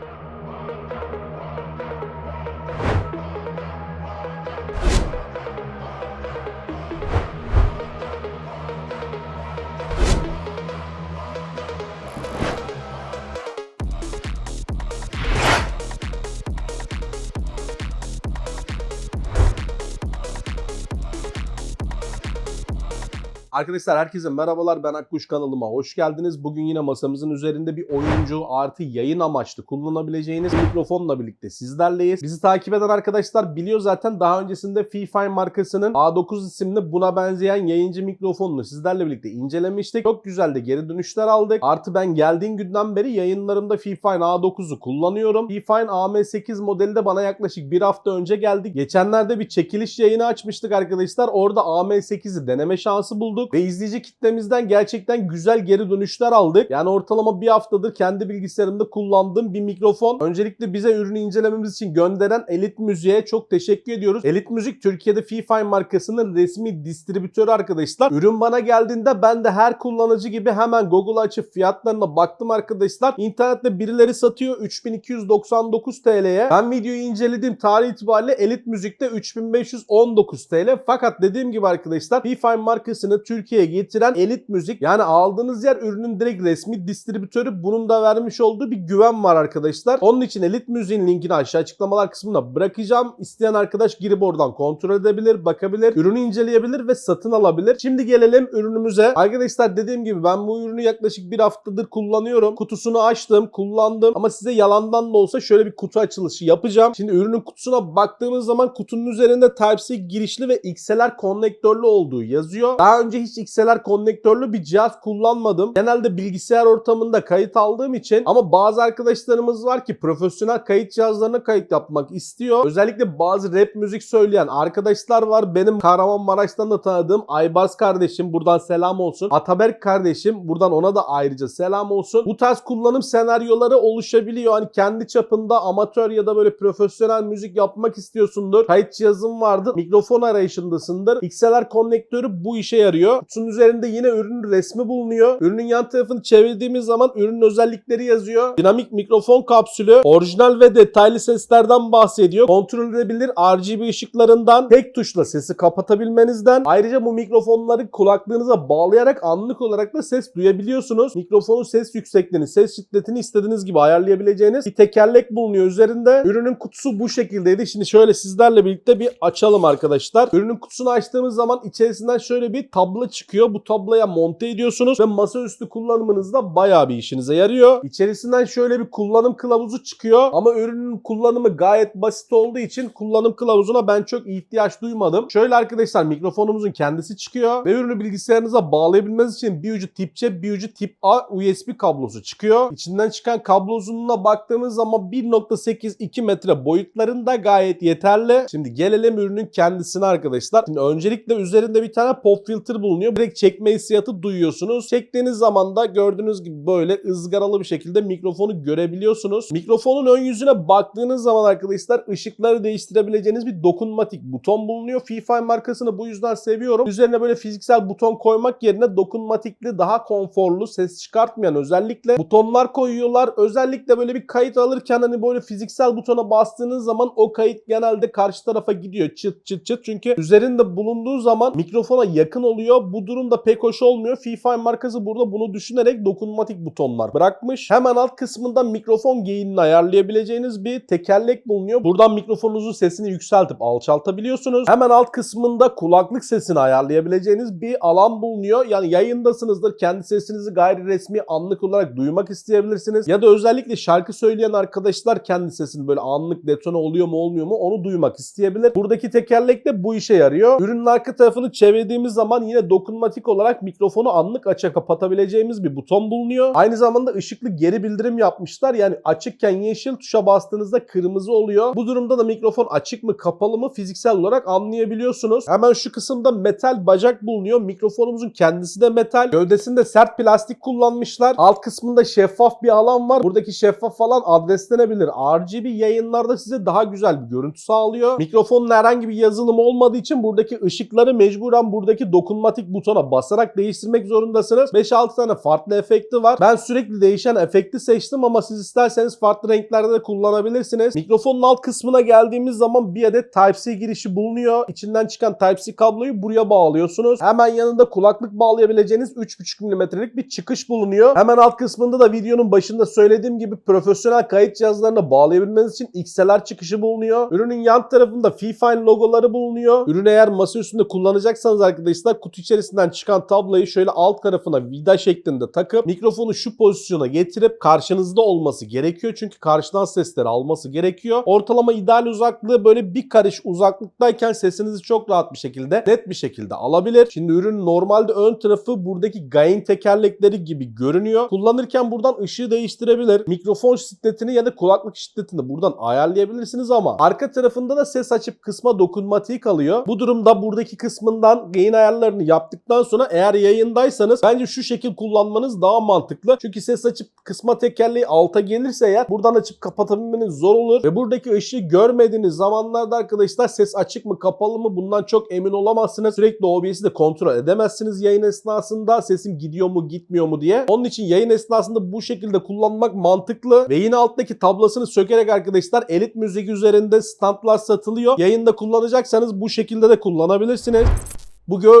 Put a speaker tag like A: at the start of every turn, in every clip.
A: Thank you. Arkadaşlar herkese merhabalar ben Akkuş kanalıma hoş geldiniz. Bugün yine masamızın üzerinde bir oyuncu artı yayın amaçlı kullanabileceğiniz mikrofonla birlikte sizlerleyiz. Bizi takip eden arkadaşlar biliyor zaten daha öncesinde Fifine markasının A9 isimli buna benzeyen yayıncı mikrofonunu sizlerle birlikte incelemiştik. Çok güzel de geri dönüşler aldık. Artı ben geldiğim günden beri yayınlarımda Fifine A9'u kullanıyorum. Fifine AM8 modeli de bana yaklaşık bir hafta önce geldi. Geçenlerde bir çekiliş yayını açmıştık arkadaşlar. Orada AM8'i deneme şansı bulduk ve izleyici kitlemizden gerçekten güzel geri dönüşler aldık. Yani ortalama bir haftadır kendi bilgisayarımda kullandığım bir mikrofon. Öncelikle bize ürünü incelememiz için gönderen Elit Müzik'e çok teşekkür ediyoruz. Elit Müzik Türkiye'de Fifine markasının resmi distribütörü arkadaşlar. Ürün bana geldiğinde ben de her kullanıcı gibi hemen Google'a açıp fiyatlarına baktım arkadaşlar. İnternette birileri satıyor 3299 TL'ye. Ben videoyu incelediğim tarih itibariyle Elit Müzik'te 3519 TL. Fakat dediğim gibi arkadaşlar Fifine markasını Türkiye'ye getiren Elit Müzik yani aldığınız yer ürünün direkt resmi distribütörü bunun da vermiş olduğu bir güven var arkadaşlar. Onun için Elit Müziğin linkini aşağı açıklamalar kısmına bırakacağım. İsteyen arkadaş girip oradan kontrol edebilir, bakabilir, ürünü inceleyebilir ve satın alabilir. Şimdi gelelim ürünümüze. Arkadaşlar dediğim gibi ben bu ürünü yaklaşık bir haftadır kullanıyorum. Kutusunu açtım, kullandım ama size yalandan da olsa şöyle bir kutu açılışı yapacağım. Şimdi ürünün kutusuna baktığımız zaman kutunun üzerinde Type-C girişli ve XLR konnektörlü olduğu yazıyor. Daha önce hiç XLR konnektörlü bir cihaz kullanmadım. Genelde bilgisayar ortamında kayıt aldığım için ama bazı arkadaşlarımız var ki profesyonel kayıt cihazlarına kayıt yapmak istiyor. Özellikle bazı rap müzik söyleyen arkadaşlar var. Benim Kahramanmaraş'tan da tanıdığım Aybars kardeşim buradan selam olsun. Ataberk kardeşim buradan ona da ayrıca selam olsun. Bu tarz kullanım senaryoları oluşabiliyor. Hani kendi çapında amatör ya da böyle profesyonel müzik yapmak istiyorsundur. Kayıt cihazın vardır. Mikrofon arayışındasındır. XLR konnektörü bu işe yarıyor. Kutunun üzerinde yine ürünün resmi bulunuyor. Ürünün yan tarafını çevirdiğimiz zaman ürünün özellikleri yazıyor. Dinamik mikrofon kapsülü, orijinal ve detaylı seslerden bahsediyor. Kontrol edebilir RGB ışıklarından tek tuşla sesi kapatabilmenizden. Ayrıca bu mikrofonları kulaklığınıza bağlayarak anlık olarak da ses duyabiliyorsunuz. Mikrofonun ses yüksekliğini, ses şiddetini istediğiniz gibi ayarlayabileceğiniz bir tekerlek bulunuyor üzerinde. Ürünün kutusu bu şekildeydi. Şimdi şöyle sizlerle birlikte bir açalım arkadaşlar. Ürünün kutusunu açtığımız zaman içerisinden şöyle bir tablo çıkıyor. Bu tabloya monte ediyorsunuz ve masaüstü kullanımınızda bayağı bir işinize yarıyor. İçerisinden şöyle bir kullanım kılavuzu çıkıyor ama ürünün kullanımı gayet basit olduğu için kullanım kılavuzuna ben çok ihtiyaç duymadım. Şöyle arkadaşlar mikrofonumuzun kendisi çıkıyor ve ürünü bilgisayarınıza bağlayabilmeniz için bir ucu tip C bir ucu tip A USB kablosu çıkıyor. İçinden çıkan kablo uzunluğuna baktığımız zaman 1.8-2 metre boyutlarında gayet yeterli. Şimdi gelelim ürünün kendisine arkadaşlar. Şimdi öncelikle üzerinde bir tane pop filter bulunuyor. Direkt çekme hissiyatı duyuyorsunuz. Çektiğiniz zaman da gördüğünüz gibi böyle ızgaralı bir şekilde mikrofonu görebiliyorsunuz. Mikrofonun ön yüzüne baktığınız zaman arkadaşlar ışıkları değiştirebileceğiniz bir dokunmatik buton bulunuyor. Fifine markasını bu yüzden seviyorum. Üzerine böyle fiziksel buton koymak yerine dokunmatikli daha konforlu ses çıkartmayan özellikle butonlar koyuyorlar. Özellikle böyle bir kayıt alırken hani böyle fiziksel butona bastığınız zaman o kayıt genelde karşı tarafa gidiyor çıt çıt çıt. Çünkü üzerinde bulunduğu zaman mikrofona yakın oluyor. Bu durumda pek hoş olmuyor. Fifine markası burada bunu düşünerek dokunmatik butonlar bırakmış. Hemen alt kısmında mikrofon gain'ini ayarlayabileceğiniz bir tekerlek bulunuyor. Buradan mikrofonunuzun sesini yükseltip alçaltabiliyorsunuz. Hemen alt kısmında kulaklık sesini ayarlayabileceğiniz bir alan bulunuyor. Yani yayındasınızdır. Kendi sesinizi gayri resmi anlık olarak duymak isteyebilirsiniz. Ya da özellikle şarkı söyleyen arkadaşlar kendi sesini böyle anlık detone oluyor mu olmuyor mu onu duymak isteyebilir. Buradaki tekerlek de bu işe yarıyor. Ürünün arka tarafını çevirdiğimiz zaman yine dokunmatik olarak mikrofonu anlık aça kapatabileceğimiz bir buton bulunuyor. Aynı zamanda ışıklı geri bildirim yapmışlar. Yani açıkken yeşil tuşa bastığınızda kırmızı oluyor. Bu durumda da mikrofon açık mı kapalı mı fiziksel olarak anlayabiliyorsunuz. Hemen şu kısımda metal bacak bulunuyor. Mikrofonumuzun kendisi de metal. Gövdesinde sert plastik kullanmışlar. Alt kısmında şeffaf bir alan var. Buradaki şeffaf falan adreslenebilir. RGB yayınlarda size daha güzel bir görüntü sağlıyor. Mikrofonun herhangi bir yazılımı olmadığı için buradaki ışıkları mecburen buradaki dokunmatik dokunmatik butona basarak değiştirmek zorundasınız. 5-6 tane farklı efekti var. Ben sürekli değişen efekti seçtim ama siz isterseniz farklı renklerde de kullanabilirsiniz. Mikrofonun alt kısmına geldiğimiz zaman bir adet Type-C girişi bulunuyor. İçinden çıkan Type-C kabloyu buraya bağlıyorsunuz. Hemen yanında kulaklık bağlayabileceğiniz 3.5 mm'lik bir çıkış bulunuyor. Hemen alt kısmında da videonun başında söylediğim gibi profesyonel kayıt cihazlarına bağlayabilmeniz için XLR çıkışı bulunuyor. Ürünün yan tarafında Fifine logoları bulunuyor. Ürünü eğer masa üstünde kullanacaksanız arkadaşlar kutu içerisinden çıkan tabloyu şöyle alt tarafına vida şeklinde takıp mikrofonu şu pozisyona getirip karşınızda olması gerekiyor. Çünkü karşıdan sesleri alması gerekiyor. Ortalama ideal uzaklığı böyle bir karış uzaklıktayken sesinizi çok rahat bir şekilde net bir şekilde alabilir. Şimdi ürün normalde ön tarafı buradaki gain tekerlekleri gibi görünüyor. Kullanırken buradan ışığı değiştirebilir. Mikrofon şiddetini ya da kulaklık şiddetini buradan ayarlayabilirsiniz ama arka tarafında da ses açıp kısma dokunmatiği kalıyor. Bu durumda buradaki kısmından gain ayarlarını yaptıktan sonra eğer yayındaysanız bence şu şekil kullanmanız daha mantıklı. Çünkü ses açıp kısma tekerleği alta gelirse eğer buradan açıp kapatabilmeniz zor olur ve buradaki ışığı görmediğiniz zamanlarda arkadaşlar ses açık mı kapalı mı bundan çok emin olamazsınız. Sürekli OBS'i de kontrol edemezsiniz yayın esnasında sesim gidiyor mu gitmiyor mu diye. Onun için yayın esnasında bu şekilde kullanmak mantıklı ve yine alttaki tablasını sökerek arkadaşlar elit müzik üzerinde standlar satılıyor. Yayında kullanacaksanız bu şekilde de kullanabilirsiniz. Bu gö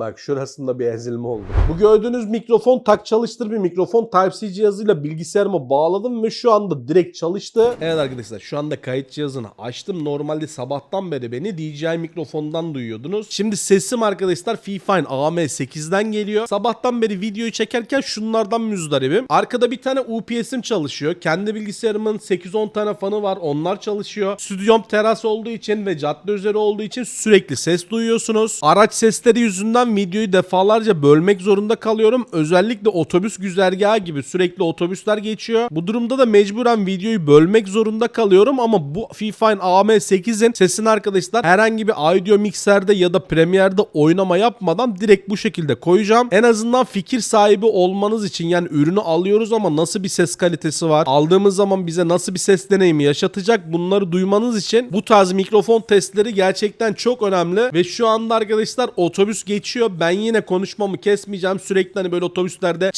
A: Bak şurasında bir ezilme oldu. Bu gördüğünüz mikrofon tak çalıştır bir mikrofon Type-C cihazıyla bilgisayarıma bağladım ve şu anda direkt çalıştı. Evet arkadaşlar şu anda kayıt cihazını açtım. Normalde sabahtan beri beni DJI mikrofondan duyuyordunuz. Şimdi sesim arkadaşlar Fifine AM8'den geliyor. Sabahtan beri videoyu çekerken şunlardan müzdaribim. Arkada bir tane UPS'im çalışıyor. Kendi bilgisayarımın 8-10 tane fanı var. Onlar çalışıyor. Stüdyom teras olduğu için ve cadde üzeri olduğu için sürekli ses duyuyorsunuz. Araç sesleri yüzünden videoyu defalarca bölmek zorunda kalıyorum. Özellikle otobüs güzergahı gibi sürekli otobüsler geçiyor. Bu durumda da mecburen videoyu bölmek zorunda kalıyorum ama bu Fifine AM8'in sesini arkadaşlar herhangi bir audio mikserde ya da Premiere'de oynama yapmadan direkt bu şekilde koyacağım. En azından fikir sahibi olmanız için yani ürünü alıyoruz ama nasıl bir ses kalitesi var? Aldığımız zaman bize nasıl bir ses deneyimi yaşatacak? Bunları duymanız için bu tarz mikrofon testleri gerçekten çok önemli ve şu anda arkadaşlar otobüs geçiyor. Ben yine konuşmamı kesmeyeceğim. Sürekli hani böyle otobüslerde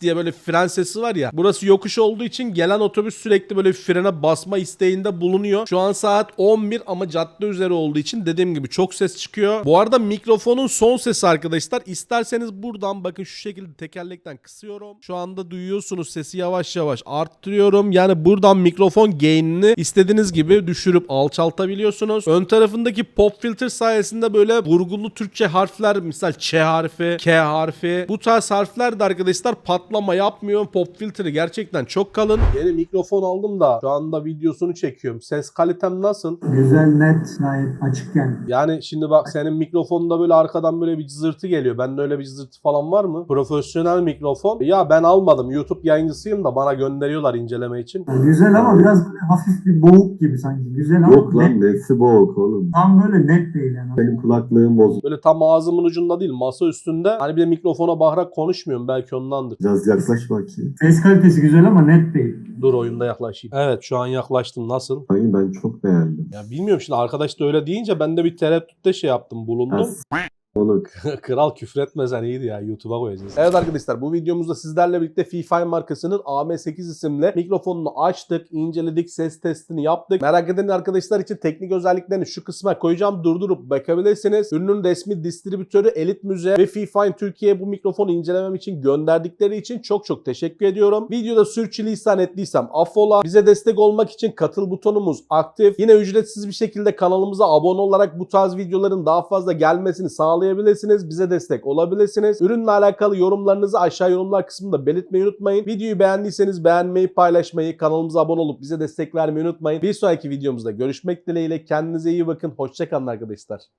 A: diye böyle fren sesi var ya. Burası yokuş olduğu için gelen otobüs sürekli böyle frene basma isteğinde bulunuyor. Şu an saat 11 ama cadde üzeri olduğu için dediğim gibi çok ses çıkıyor. Bu arada mikrofonun son sesi arkadaşlar. İsterseniz buradan bakın şu şekilde tekerlekten kısıyorum. Şu anda duyuyorsunuz sesi yavaş yavaş arttırıyorum. Yani buradan mikrofon gain'ini istediğiniz gibi düşürüp alçaltabiliyorsunuz. Ön tarafındaki pop filter sayesinde böyle vurgulu Türkçe harfler misal Ç harfi, K harfi bu tarz harfler de arkadaşlar patlama yapmıyor. Pop filteri gerçekten çok kalın. Yeni mikrofon aldım da şu anda videosunu çekiyorum. Ses kalitem nasıl?
B: Güzel, net, gayet açık yani.
A: Yani şimdi bak senin mikrofonunda böyle arkadan böyle bir cızırtı geliyor. Bende öyle bir cızırtı falan var mı? Profesyonel mikrofon. Ya ben almadım. YouTube yayıncısıyım da bana gönderiyorlar inceleme için.
B: Yani güzel ama biraz böyle hafif bir boğuk gibi sanki. Güzel ama
C: Yok lan
B: net,
C: nesi boğuk oğlum.
B: tam böyle net değil yani.
C: Benim kulaklığım bozuk.
A: Böyle tam ağzımın ucunda değil masa üstünde. Hani bir de mikrofona bakarak konuşmuyorum belki ondandır.
C: Biraz yaklaş bakayım.
B: Ses kalitesi güzel ama net değil.
A: Dur oyunda yaklaşayım. Evet şu an yaklaştım nasıl?
C: Hayır ben çok beğendim.
A: Ya bilmiyorum şimdi arkadaş da öyle deyince ben de bir tereddütte şey yaptım bulundum.
C: Ya Onuk.
A: Kral küfretmesen iyiydi ya YouTube'a koyacağız. Evet arkadaşlar bu videomuzda sizlerle birlikte Fifine markasının AM8 isimli mikrofonunu açtık, inceledik, ses testini yaptık. Merak eden arkadaşlar için teknik özelliklerini şu kısma koyacağım durdurup bakabilirsiniz. Ürünün resmi distribütörü Elit Müze ve Fifine Türkiye bu mikrofonu incelemem için gönderdikleri için çok çok teşekkür ediyorum. Videoda sürçülisan ettiysem affola. Bize destek olmak için katıl butonumuz aktif. Yine ücretsiz bir şekilde kanalımıza abone olarak bu tarz videoların daha fazla gelmesini sağlayabilirsiniz. Bize destek olabilirsiniz. Ürünle alakalı yorumlarınızı aşağı yorumlar kısmında belirtmeyi unutmayın. Videoyu beğendiyseniz beğenmeyi, paylaşmayı, kanalımıza abone olup bize destek vermeyi unutmayın. Bir sonraki videomuzda görüşmek dileğiyle. Kendinize iyi bakın. Hoşçakalın arkadaşlar.